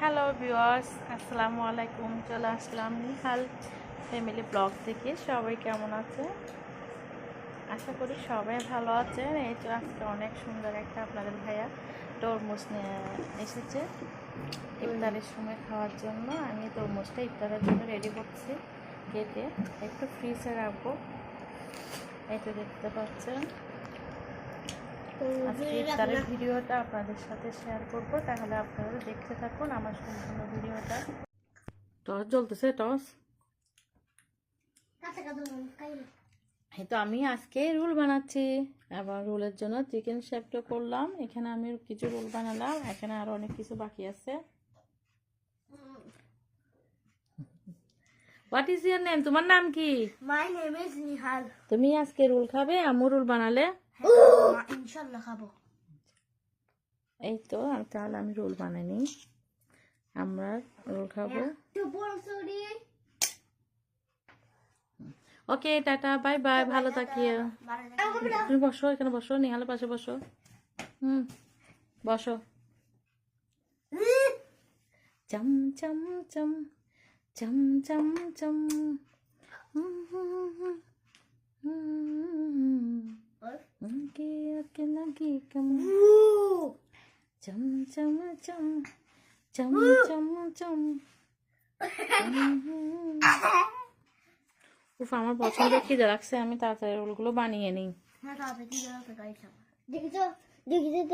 Hello viewers আসসালামু আলাইকুম। চলে আসলাম নিহাল ফ্যামিলি ব্লগ থেকে। সবাই কেমন আছে? আশা করি সবাই ভালো আছেন। এই তো আজকে অনেক সুন্দর একটা আপনাদের ভাইয়া তরমুজ নিয়ে এসেছে ইফতারের সময় খাওয়ার জন্য। আমি তরমুজটা ইফতারের জন্য রেডি করছি কেটে একটু ফ্রিজে রাখব এই তো দেখতে পাচ্ছেন। আজকে ইফতারের ভিডিওটা আপনাদের সাথে শেয়ার করব তাহলে আপনারা দেখতে থাকুন আমার সম্পূর্ণ ভিডিওটা। টস জ্বলতেছে টস? তো আমি আজকে রোল বানাচ্ছি। আবার রোলের জন্য চিকেন শেপটা করলাম। এখানে আমি কিছু রোল বানালাম এখানে আরও অনেক কিছু বাকি আছে। হোয়াট ইজ ইয়ার নেম তোমার নাম কি? মাই নেম ইজ নিহাল তুমি আজকে রোল খাবে? আমু রোল বানালে? ইনশাল্লাহ খাব। এই তো আর তাহলে আমি রোল বানাইনি আমরা রোল খাব। তো বড় sorry. Okay tata bye bye ভালো থাকিও। তুমি বসো এখানে বসো নিহালের পাশে বসো। হুম বসো। চম চম চম। চম চম চম আগে আগে লাগে কম চম চম চম চম চম চম উফ আমার পছন্দ খিদে লাগছে আমি তাড়াতাড়ি রোলগুলো বানিয়ে নিই। দেখছ? দেখছ দেখছ?